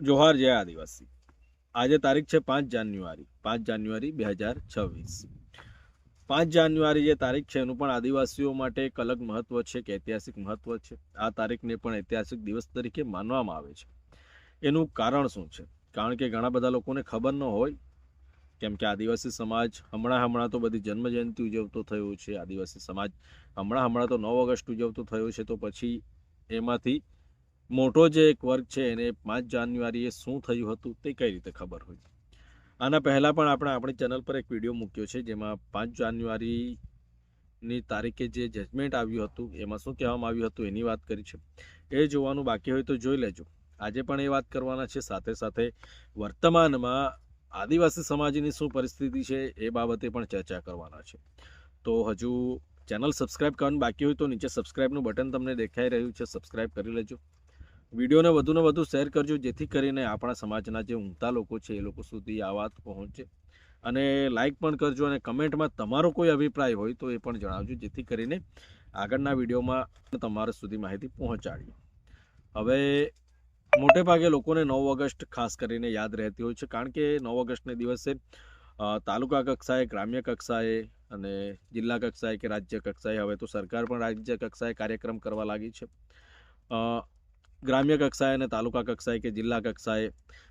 જોહાર જય આદિવાસી. આજે તારીખ છે પાંચ જાન્યુઆરી પાંચ જાન્યુઆરી બે હજાર છવ્વીસ. પાંચ જાન્યુઆરી જે તારીખ છે એનું પણ આદિવાસીઓ માટે એક અલગ મહત્વ છે કે ઐતિહાસિક મહત્વ છે. આ તારીખને પણ ઐતિહાસિક દિવસ તરીકે માનવામાં આવે છે. એનું કારણ શું છે? કારણ કે ઘણા બધા લોકોને ખબર ન હોય, કેમ કે આદિવાસી સમાજ હમણાં હમણાં તો બધી જન્મજયંતિ ઉજવતો થયો છે. આદિવાસી સમાજ હમણાં હમણાં તો નવ ઓગસ્ટ ઉજવતો થયો છે, તો પછી એમાંથી મોટો જે એક વર્ગ છે, એને પાંચ જાન્યુઆરીએ શું થયું હતું તે કઈ રીતે ખબર હોય? આના પહેલાં પણ આપણે, આપણી ચેનલ પર એક વીડિયો મૂક્યો છે, જેમાં પાંચ જાન્યુઆરીની તારીખે જે જજમેન્ટ આવ્યું હતું, એમાં શું કહેવામાં આવ્યું હતું એની વાત કરી છે. એ જોવાનું બાકી હોય તો જોઈ લેજો. આજે પણ એ વાત કરવાના છે. સાથે સાથે વર્તમાનમાં આદિવાસી સમાજની શું પરિસ્થિતિ છે એ બાબતે પણ ચર્ચા કરવાના છે. તો હજુ ચેનલ સબસ્ક્રાઇબ કરવાનું બાકી હોય તો નીચે સબસ્ક્રાઇબનું બટન તમને દેખાઈ રહ્યું છે. સબસ્ક્રાઇબ કરી લેજો. વિડીયોને વધુને વધુ શેર કરજો, જેથી કરીને આપણા સમાજના જે ઊંઘતા લોકો છે, એ લોકો સુધી આ વાત પહોંચે. અને લાઈક પણ કરજો અને કમેન્ટમાં તમારો કોઈ અભિપ્રાય હોય તો એ પણ જણાવજો, જેથી કરીને આગળના વિડીયોમાં તમારા સુધી માહિતી પહોંચાડીએ. હવે, મોટે ભાગે લોકોને નવ ઓગસ્ટ ખાસ કરીને યાદ રહેતી હોય છે, કારણ કે નવ ઓગસ્ટને દિવસે તાલુકા કક્ષાએ, ગ્રામ્ય કક્ષાએ અને જિલ્લા કક્ષાએ કે રાજ્ય કક્ષાએ, હવે તો સરકાર પણ રાજ્ય કક્ષાએ કાર્યક્રમ કરવા લાગી છે. ગ્રામ્ય કક્ષાએ અને તાલુકા કક્ષાએ કે જિલ્લા કક્ષાએ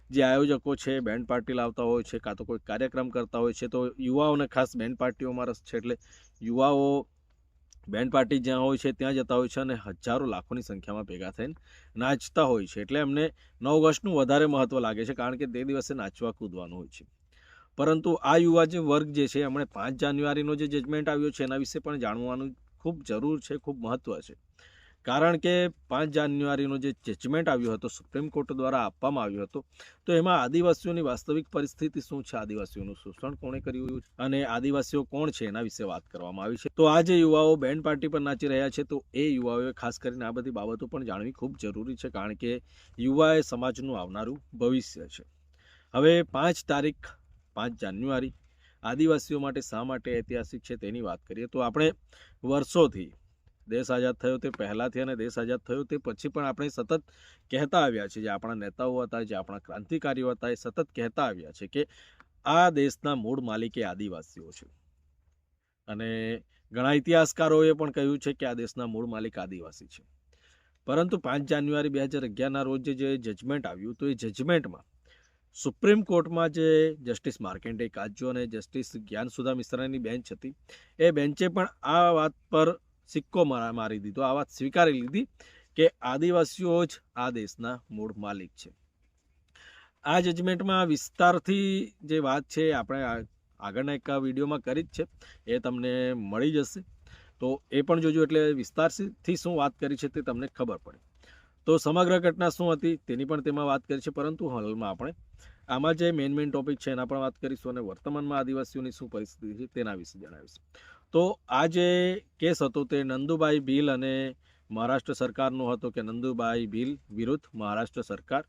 જે આયોજકો છે, બેન્ડ પાર્ટી લાવતા હોય છે, કાં તો કોઈ કાર્યક્રમ કરતા હોય છે, તો યુવાઓને ખાસ બેન્ડ પાર્ટીઓમાં રસ છે એટલે યુવાઓ બેન્ડ પાર્ટી જ્યાં હોય છે, ત્યાં જતા હોય છે અને હજારો લાખોની સંખ્યામાં ભેગા થઈને નાચતા હોય છે. એટલે એમને નવ ઓગસ્ટનું વધારે મહત્ત્વ લાગે છે, કારણ કે તે દિવસે નાચવા કૂદવાનું હોય છે. પરંતુ આ યુવા જે વર્ગ જે છે, એમણે પાંચ જાન્યુઆરીનો જે જજમેન્ટ આવ્યો છે, એના વિશે પણ જાણવાનું ખૂબ જરૂર છે, ખૂબ મહત્ત્વ છે. કારણ કે પાંચ જાન્યુઆરીનો જે જજમેન્ટ આવ્યો હતો સુપ્રીમ કોર્ટ દ્વારા આપવામાં આવ્યો હતો, તો એમાં આદિવાસીઓની વાસ્તવિક પરિસ્થિતિ શું છે? આદિવાસીઓનું શોષણ કોણે કર્યું અને આદિવાસીઓ કોણ છે? એના વિશે વાત કરવામાં આવી છે. તો આ જે યુવાઓ બેન્ડ પાર્ટી પર નાચી રહ્યા છે, તો એ યુવાઓએ ખાસ કરીને આ બધી બાબતો પણ જાણવી ખૂબ જરૂરી છે, કારણ કે યુવા એ સમાજનું આવનારું ભવિષ્ય છે. હવે પાંચ તારીખ, પાંચ જાન્યુઆરી, આદિવાસીઓ માટે શા માટે ઐતિહાસિક છે તેની વાત કરીએ, તો આપણે વર્ષોથી દેશ આઝાદ થયો તે પહેલાંથી અને દેશ આઝાદ થયો તે પછી પણ આપણે સતત કહેતા આવ્યા છે જે આપણા નેતાઓ હતા, જે આપણા ક્રાંતિકારીઓ હતા, એ સતત કહેતા આવ્યા છે કે આ દેશના મૂળ માલિકે આદિવાસીઓ છે. અને ઘણા ઇતિહાસકારોએ પણ કહ્યું છે કે આ દેશના મૂળ માલિક આદિવાસી છે. પરંતુ પાંચ જાન્યુઆરી બે હજાર અગિયારના રોજ જે જજમેન્ટ આવ્યું તો એ જજમેન્ટમાં સુપ્રીમ કોર્ટમાં જે જસ્ટિસ માર્કેન્ડે કાજ્જો અને જસ્ટિસ જ્ઞાનસુધા મિશ્રાની બેન્ચ હતી, એ બેન્ચે પણ આ વાત પર સિક્કો મારી દીધો. આ વાત સ્વીકારી લીધી કે આદિવાસીઓ જ આ દેશના મૂળ માલિક છે. આ જજમેન્ટમાં વિસ્તારથી જે વાત છે આપણે આગળના એક વિડીયોમાં કરી જ છે. એ તમને મળી જશે. તો એ પણ જોજો એટલે વિસ્તારથી શું વાત કરી છે તે તમને ખબર પડે. તો સમગ્ર ઘટના શું હતી તેની પણ તેમાં વાત કરી છે. પરંતુ હાલમાં આપણે આમાં જે મેઇન મેઇન ટોપિક છે એના પણ વાત કરીશું અને વર્તમાનમાં આદિવાસીઓની શું પરિસ્થિતિ છે તેના વિશે જણાવીશું. તો આ જે કેસ હતો તે નંદુભાઈ ભીલ અને મહારાષ્ટ્ર સરકારનો હતો કે નંદુભાઈ ભીલ વિરુદ્ધ મહારાષ્ટ્ર સરકાર.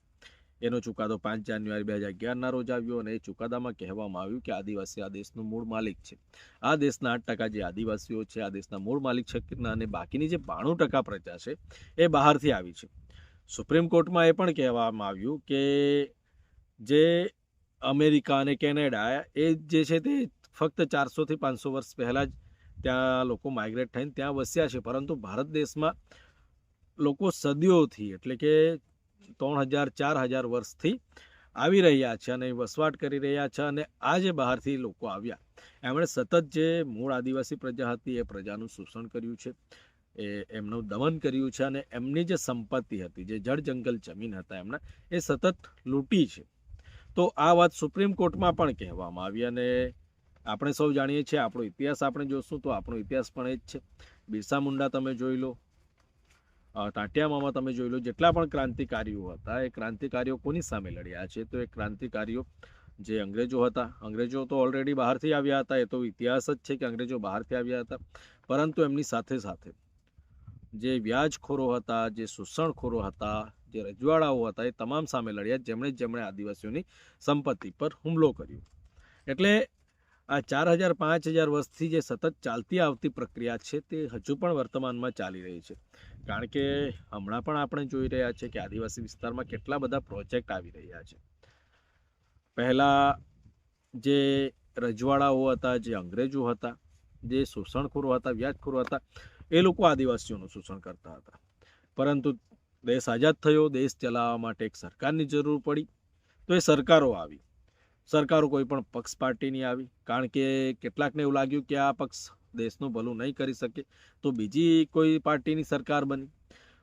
એનો ચુકાદો પાંચ જાન્યુઆરી બે હજાર અગિયારના રોજ આવ્યો અને એ ચુકાદામાં કહેવામાં આવ્યું કે આદિવાસી આ દેશનું મૂળ માલિક છે. આ દેશના આઠ ટકા જે આદિવાસીઓ છે, આ દેશના મૂળ માલિક છે અને બાકીની જે બાણું ટકા પ્રજા છે એ બહારથી આવી છે. સુપ્રીમ કોર્ટમાં એ પણ કહેવામાં આવ્યું કે જે અમેરિકા અને કેનેડા એ જે છે તે ફક્ત ચારસોથી પાંચસો વર્ષ પહેલાં જ ત્યાં લોકો માઇગ્રેટ થઈને ત્યાં વસ્યા છે. પરંતુ ભારત દેશમાં લોકો સદીઓથી એટલે કે ત્રણ હજાર, ચાર હજાર વર્ષથી આવી રહ્યા છે અને વસવાટ કરી રહ્યા છે અને આ જે બહારથી લોકો આવ્યા. એમણે સતત જે મૂળ આદિવાસી પ્રજા હતી એ પ્રજાનું શોષણ કર્યું છે. એ એમનું દમન કર્યું છે અને એમની જે સંપત્તિ હતી, જે જળ જંગલ જમીન હતા એમના, એ સતત લૂંટી છે. તો આ વાત સુપ્રીમ કોર્ટમાં પણ કહેવામાં આવી અને આપણે સૌ જાણીએ છીએ આપણો ઇતિહાસ આપણે જોશું તો આપણો ઇતિહાસ પણ એ જ છે. બિરસા મુંડા તમે જોઈ લો અ, તમે જોઈ લો જેટલા પણ ક્રાંતિકારીઓ હતા એ ક્રાંતિકારીઓ કોની સામે લડ્યા છે? તો એ ક્રાંતિકારીઓ જે અંગ્રેજો હતા અંગ્રેજો તો ઓલરેડી બહારથી આવ્યા હતા એ તો ઇતિહાસ જ છે કે અંગ્રેજો બહારથી આવ્યા હતા. પરંતુ એમની સાથે સાથે જે વ્યાજખોરો હતા જે શોષણખોરો હતા જે રજવાડાઓ હતા એ તમામ સામે લડ્યા જેમણે જેમણે આદિવાસીઓની સંપત્તિ પર હુમલો કર્યો. એટલે આ ચાર હજાર પાંચ હજાર વર્ષથી જે સતત ચાલતી આવતી પ્રક્રિયા છે તે હજુ પણ વર્તમાનમાં ચાલી રહી છે. કારણ કે હમણાં પણ આપણે જોઈ રહ્યા છે કે આદિવાસી વિસ્તારમાં કેટલા બધા પ્રોજેક્ટ આવી રહ્યા છે. પહેલાં જે રજવાડાઓ હતા, જે અંગ્રેજો હતા, જે શોષણખોરો હતા, વ્યાજખોરો હતા, એ લોકો આદિવાસીઓનું શોષણ કરતા હતા. પરંતુ દેશ આઝાદ થયો, દેશ ચલાવવા માટે એક સરકારની જરૂર પડી, તો એ સરકારો આવી. સરકારો કોઈ પણ પક્ષ પાર્ટીની આવી. કારણ કે કેટલાકને એવું લાગ્યું કે આ પક્ષ દેશનું ભલું નહીં કરી શકે, તો બીજી કોઈ પાર્ટીની સરકાર બની.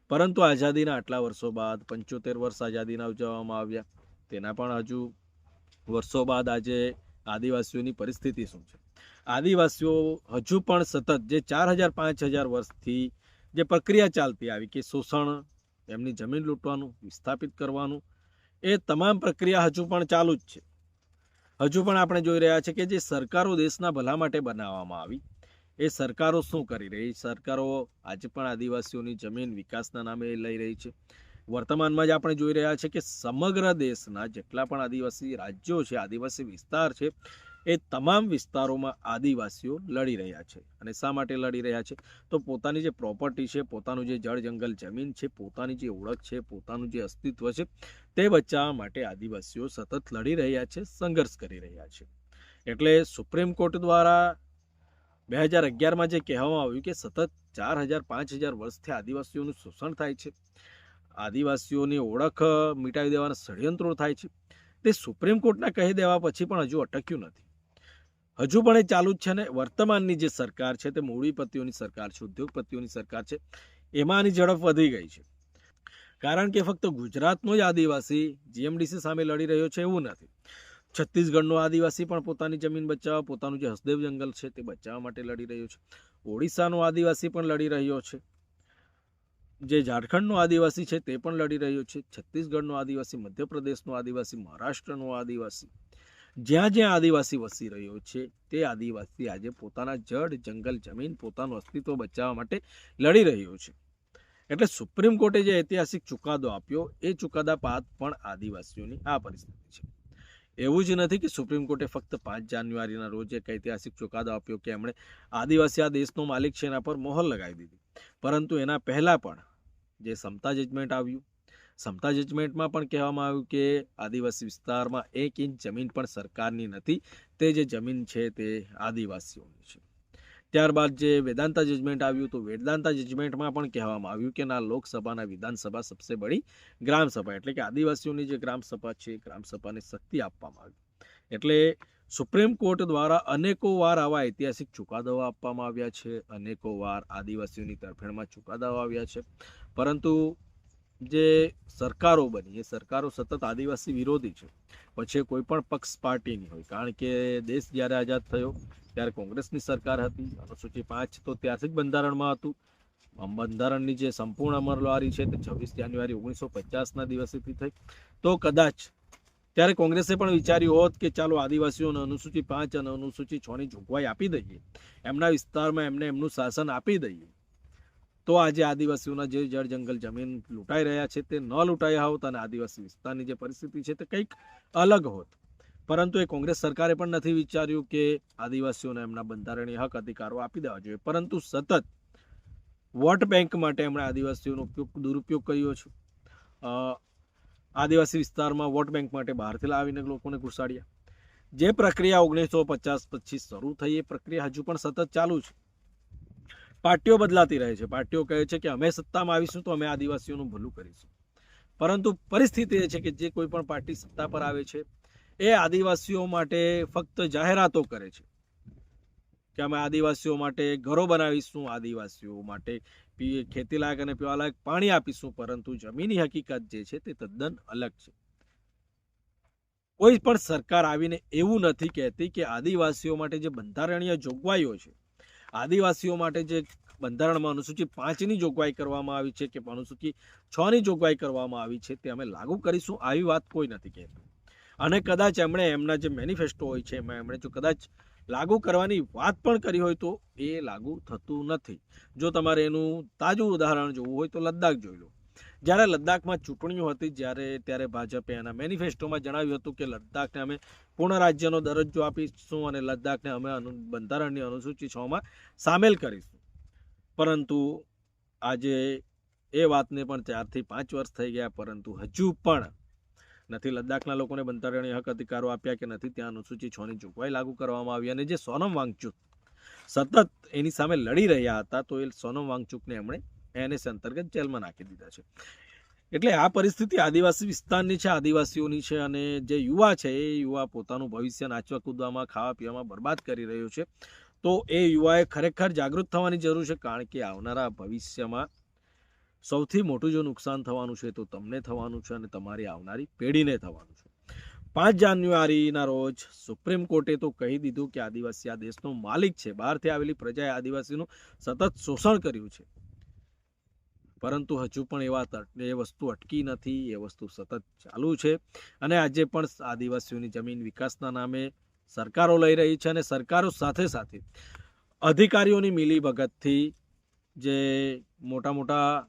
પરંતુ આઝાદીના આટલા વર્ષો બાદ, પંચોતેર વર્ષ આઝાદીના ઉજવવામાં આવ્યા. તેના પણ હજુ વર્ષો બાદ આજે આદિવાસીઓની પરિસ્થિતિ શું છે? આદિવાસીઓ હજુ પણ સતત જે ચાર હજાર, પાંચ હજાર વર્ષથી જે પ્રક્રિયા ચાલતી આવી કે શોષણ, એમની જમીન લૂંટવાનું, વિસ્થાપિત કરવાનું, એ તમામ પ્રક્રિયા હજુ પણ ચાલુ જ છે. હજુ પણ આપણે જોઈ રહ્યા છે કે જે સરકારો દેશના ભલા માટે બનાવવામાં આવી, એ સરકારો શું કરી રહી? સરકારો આજે પણ આદિવાસીઓની જમીન વિકાસના નામે લઈ રહી છે. વર્તમાનમાં જ આપણે જોઈ રહ્યા છે કે સમગ્ર દેશના જેટલા પણ આદિવાસી રાજ્યો છે, આદિવાસી વિસ્તાર છે એ તમામ વિસ્તારોમાં આદિવાસીઓ લડી રહ્યા છે. અને શા માટે લડી રહ્યા છે? તો પોતાની જે પ્રોપર્ટી છે, પોતાનું જે જળ જંગલ જમીન છે, પોતાની જે ઓળખ છે, પોતાનું જે અસ્તિત્વ છે, તે બચાવવા માટે આદિવાસીઓ સતત લડી રહ્યા છે, સંઘર્ષ કરી રહ્યા છે. એટલે સુપ્રીમ કોર્ટ દ્વારા બે હજાર અગિયારમાં જે કહેવામાં આવ્યું કે સતત ચાર હજાર, પાંચ હજાર વર્ષથી આદિવાસીઓનું શોષણ થાય છે. આદિવાસીઓની ઓળખ મિટાવી દેવાના ષડયંત્રો થાય છે. તે સુપ્રીમ કોર્ટના કહી દેવા પછી પણ હજુ અટક્યું નથી. હજુ પણ એ ચાલુ જ છે ને, વર્તમાનની જે સરકાર છે તે મૂડીપતિઓની સરકાર છે, ઉદ્યોગપતિઓની સરકાર છે, એમાં આની ઝડપ વધી ગઈ છે. કારણ કે ફક્ત ગુજરાતનો જ આદિવાસી જીએમડીસી સામે લડી રહ્યો છે એવું નથી. છત્તીસગઢનો આદિવાસી પણ પોતાની જમીન બચાવવા, પોતાનું જે હસદેવ જંગલ છે તે બચાવવા માટે લડી રહ્યો છે. ઓડિશાનો આદિવાસી પણ લડી રહ્યો છે. જે ઝારખંડનો આદિવાસી છે તે પણ લડી રહ્યો છે. છત્તીસગઢનો આદિવાસી, મધ્યપ્રદેશનો આદિવાસી, મહારાષ્ટ્રનો આદિવાસી. જ્યાં જ્યાં આદિવાસી વસી રહ્યો છે, તે આદિવાસી આજે પોતાના જળ, જંગલ, જમીન, પોતાનું અસ્તિત્વ બચાવવા માટે લડી રહ્યો છે. એટલે સુપ્રીમ કોર્ટે જે ઐતિહાસિક ચુકાદો આપ્યો, એ ચુકાદા બાદ પણ આદિવાસીઓની આ પરિસ્થિતિ છે. એવું જ નથી કે સુપ્રીમ કોર્ટે ફક્ત પાંચ જાન્યુઆરીના રોજ એક ઐતિહાસિક ચુકાદો આપ્યો કે એમણે આદિવાસી આ દેશનો માલિક છે એના પર મોહર લગાવી દીધી. પરંતુ એના પહેલાં પણ જે સમતા જજમેન્ટ આવ્યું સમતા જજમેન્ટમાં પણ કહેવામાં આવ્યું કે આદિવાસી વિસ્તારમાં એક ઇંચ જમીન પણ સરકારની નથી. તે જે જમીન છે તે આદિવાસીઓની છે. ત્યારબાદ જે વેદાંતા જજમેન્ટ આવ્યું તો વેદાંતા જજમેન્ટમાં પણ કહેવામાં આવ્યું કે ના, લોકસભાના વિધાનસભા સબસે બડી ગ્રામસભા એટલે કે આદિવાસીઓની જે ગ્રામસભા છે ગ્રામસભાને શક્તિ આપવામાં આવી. એટલે સુપ્રીમ કોર્ટ દ્વારા અનેકો વાર આવા ઐતિહાસિક ચુકાદાઓ આપવામાં આવ્યા છે. અનેકો વાર આદિવાસીઓની તરફેણમાં ચુકાદાઓ આવ્યા છે. પરંતુ જે સરકારો બની, એ સરકારો સતત આદિવાસી વિરોધી છે. પછી કોઈ પણ પક્ષ પાર્ટીની હોય. કારણ કે દેશ જ્યારે આઝાદ થયો, ત્યારે કોંગ્રેસની સરકાર હતી. અનુસૂચિ પાંચ તો ત્યારથી જ બંધારણમાં હતું. બંધારણની જે સંપૂર્ણ અમલવારી છે તે છવ્વીસ જાન્યુઆરી ઓગણીસો પચાસના દિવસેથી થઈ. તો કદાચ ત્યારે કોંગ્રેસે પણ વિચાર્યું હોત કે ચાલો આદિવાસીઓને અનુસૂચિ પાંચ અને અનુસૂચિ છની જોગવાઈ આપી દઈએ. એમના વિસ્તારમાં એમને એમનું શાસન આપી દઈએ. તો આજે આદિવાસીઓના જે જળ જંગલ જમીન લૂંટાઈ રહ્યા છે તે ન લૂંટાયા હોત અને આદિવાસી વિસ્તારની જે પરિસ્થિતિ છે તે કંઈક અલગ હોત. પરંતુ એ કોંગ્રેસ સરકારે પણ નથી વિચાર્યું કે આદિવાસીઓને એમના બંધારણીય હક અધિકારો આપી દેવા જોઈએ. પરંતુ સતત વોટ બેંક માટે એમણે આદિવાસીઓનો ઉપયોગ, દુરુપયોગ કર્યો છે. આદિવાસી વિસ્તારમાં વોટ બેંક માટે બહારથી લાવીને લોકોને ઘુસાડ્યા. જે પ્રક્રિયા ઓગણીસો પચાસ પછી શરૂ થઈ એ પ્રક્રિયા હજુ પણ સતત ચાલુ છે. પાર્ટીઓ બદલાતી રહે છે. પાર્ટીઓ કહે છે કે અમે સત્તામાં આવીશું તો અમે આદિવાસીઓનું ભલું કરીશું. પરંતુ પરિસ્થિતિ એ છે કે જે કોઈ પણ પાર્ટી સત્તા પર આવે છે, એ આદિવાસીઓ માટે ફક્ત જાહેરાતો કરે છે કે અમે આદિવાસીઓ માટે ઘરો બનાવીશું, આદિવાસીઓ માટે પી ખેતી લાયક અને પીવા લાયક પાણી આપીશું, પરંતુ જમીની હકીકત જે છે તે તદ્દન અલગ છે. કોઈ પણ સરકાર આવીને એવું નથી કહેતી કે આદિવાસીઓ માટે જે બંધારણીય જોગવાઈઓ છે આદિવાસીઓ માટે જે બંધારણમાં અનુસૂચિ પાંચની જોગવાઈ કરવામાં આવી છે કે અનુસૂચિ છની જોગવાઈ કરવામાં આવી છે તે અમે લાગુ કરીશું. આવી વાત કોઈ નથી કહેતું. અને કદાચ એમણે એમના જે મેનિફેસ્ટો હોય છે, એમાં એમણે જો કદાચ લાગુ કરવાની વાત પણ કરી હોય તો એ લાગુ થતું નથી. જો તમારે એનું તાજું ઉદાહરણ જોવું હોય તો લદ્દાખ જોઈ લો. જ્યારે લદ્દાખમાં ચૂંટણીઓ હતી, જ્યારે ત્યારે ભાજપે એના મેનિફેસ્ટોમાં જણાવ્યું હતું કે લદ્દાખને અમે પૂર્ણ રાજ્યનો દરજ્જો આપીશું અને લદ્દાખને અમે બંધારણની અનુસૂચિ છમાં સામેલ કરીશું. પરંતુ આજે એ વાતને પણ ચારથી પાંચ વર્ષ થઈ ગયા, પરંતુ હજુ પણ નથી લદ્દાખના લોકોને બંધારણીય હક અધિકારો આપ્યા કે નથી ત્યાં અનુસૂચિ છની જોગવાઈ લાગુ કરવામાં આવી અને જે સોનમ વાંગચુક સતત એની સામે લડી રહ્યા હતા, તો એ સોનમ વાંગચુકને એમણે એનએસ અંતર્ગત જેલમાં નાખી દીધા છે. એટલે આ પરિસ્થિતિ આદિવાસી વિસ્તારની છે, આદિવાસીઓની છે અને જે યુવા છે, એ યુવા પોતાનું ભવિષ્ય નાચવા કૂદવામાં, ખાવા પીવામાં બરબાદ કરી રહ્યો છે. તો એ યુવાએ ખરેખર જાગૃત થવાની જરૂર છે, કારણ કે આવનારા ભવિષ્યમાં સૌથી મોટું જો નુકસાન થવાનું છે, તો તમને થવાનું છે અને તમારી આવનારી પેઢીને થવાનું છે. પાંચ જાન્યુઆરીના રોજ સુપ્રીમ કોર્ટે તો કહી દીધું કે આદિવાસી આ દેશનો માલિક છે. બહારથી આવેલી પ્રજાએ આદિવાસીનું સતત શોષણ કર્યું છે. પરંતુ હજુ પણ એવા એ વસ્તુ અટકી નથી, એ વસ્તુ સતત ચાલુ છે. અને આજે પણ આદિવાસીઓની જમીન વિકાસના નામે સરકારો લઈ રહી છે અને સરકારો સાથે સાથે અધિકારીઓની મિલીભગતથી જે મોટા મોટા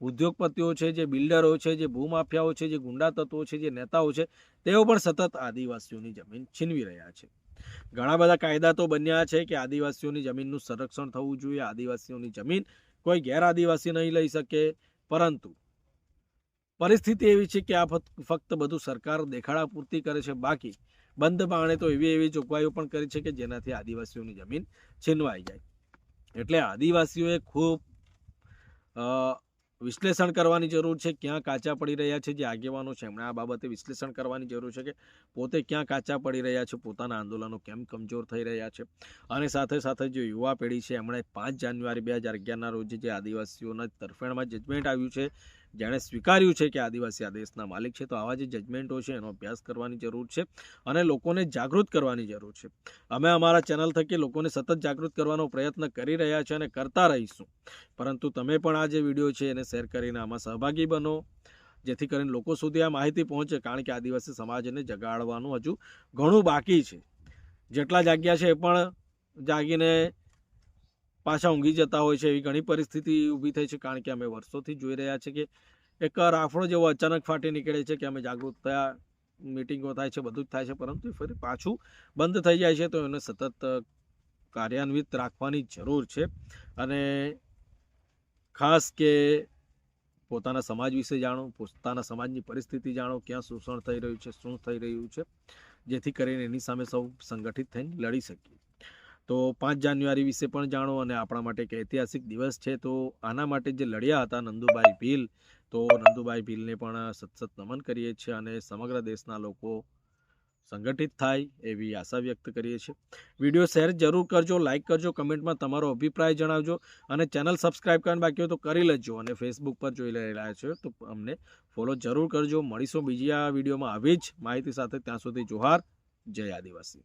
ઉદ્યોગપતિઓ છે, જે બિલ્ડરો છે, જે ભૂમાફિયાઓ છે, જે ગુંડા તત્વો છે, જે નેતાઓ છે, તેઓ પણ સતત આદિવાસીઓની જમીન છીનવી રહ્યા છે. ઘણા બધા કાયદા તો બન્યા છે કે આદિવાસીઓની જમીનનું સંરક્ષણ થવું જોઈએ, આદિવાસીઓની જમીન કોઈ ગેર આદિવાસી નહીં લઈ શકે. પરંતુ પરિસ્થિતિ એવી છે કે આ ફક્ત બધું સરકાર દેખાડા પૂરતી કરે છે. બાકી બંધ બાણે તો એવી એવી જોગવાઈઓ પણ કરી છે કે જેનાથી આદિવાસીઓની જમીન છીનવાઈ જાય. એટલે આદિવાસીઓએ ખૂબ વિશ્લેષણ કરવાની જરૂર છે, ક્યાં કાચા પડી રહ્યા છે જે આગેવાનો છે, એમણે આ બાબતે વિશ્લેષણ કરવાની જરૂર છે કે પોતે ક્યાં કાચા પડી રહ્યા છે, પોતાના આંદોલનો કેમ કમજોર થઈ રહ્યા છે. અને સાથે સાથે જે યુવા પેઢી છે, એમણે પાંચ જાન્યુઆરી બે હજાર અગિયારના રોજ જે આદિવાસીઓના તરફેણમાં જજમેન્ટ આવ્યું છે જેણે સ્વીકાર્યું છે કે આદિવાસી આ દેશના માલિક છે, તો આવા જે જજમેન્ટો છે, એનો અભ્યાસ કરવાની જરૂર છે અને લોકોને જાગૃત કરવાની જરૂર છે. અમે અમારા ચેનલ થકી લોકોને સતત જાગૃત કરવાનો પ્રયત્ન કરી રહ્યા છે અને કરતા રહીશું. પરંતુ તમે પણ આ જે વીડિયો છે, એને શેર કરીને આમાં સહભાગી બનો, જેથી કરીને લોકો સુધી આ માહિતી પહોંચે, કારણ કે આદિવાસી સમાજને જગાડવાનું હજુ ઘણું બાકી છે. જેટલા જાગ્યા છે એ પણ જાગીને પાછા ઊંઘી જતા હોય છે એવી ઘણી પરિસ્થિતિ ઊભી થઈ છે, કારણ કે અમે વર્ષોથી જોઈ રહ્યા છે કે એક રાફડો જેવો અચાનક ફાટી નીકળે છે કે અમે જાગૃત થયા મિટિંગો થાય છે, બધું જ થાય છે, પરંતુ ફરી પાછું બંધ થઈ જાય છે, તો એને સતત કાર્યાન્વિત રાખવાની જરૂર છે. અને ખાસ કે પોતાના સમાજ વિશે જાણો, પોતાના સમાજની પરિસ્થિતિ જાણો, ક્યાં શોષણ થઈ રહ્યું છે, શું થઈ રહ્યું છે, જેથી કરીને એની સામે સૌ સંગઠિત થઈને લડી શકીએ. તો પાંચ જાન્યુઆરી વિશે પણ જાણો અને આપણા માટે એક ઐતિહાસિક દિવસ છે. તો આના માટે જે લડ્યા હતા નંદુભાઈ ભીલ, તો નંદુભાઈ ભીલને પણ સતસત નમન કરીએ છીએ અને સમગ્ર દેશના લોકો સંગઠિત થાય એવી આશા વ્યક્ત કરીએ છીએ. વીડિયો શેર જરૂર કરજો લાઇક કરજો, કમેન્ટમાં તમારો અભિપ્રાય જણાવજો અને ચેનલ સબસ્ક્રાઇબ કરવાનું બાકી હોય તો કરી લેજો અને ફેસબુક પર જોઈ રહેલા છો તો અમને ફોલો જરૂર કરજો. મળીશું બીજી આ વિડીયોમાં આવી જ માહિતી સાથે. ત્યાં સુધી જોહાર. જય આદિવાસી.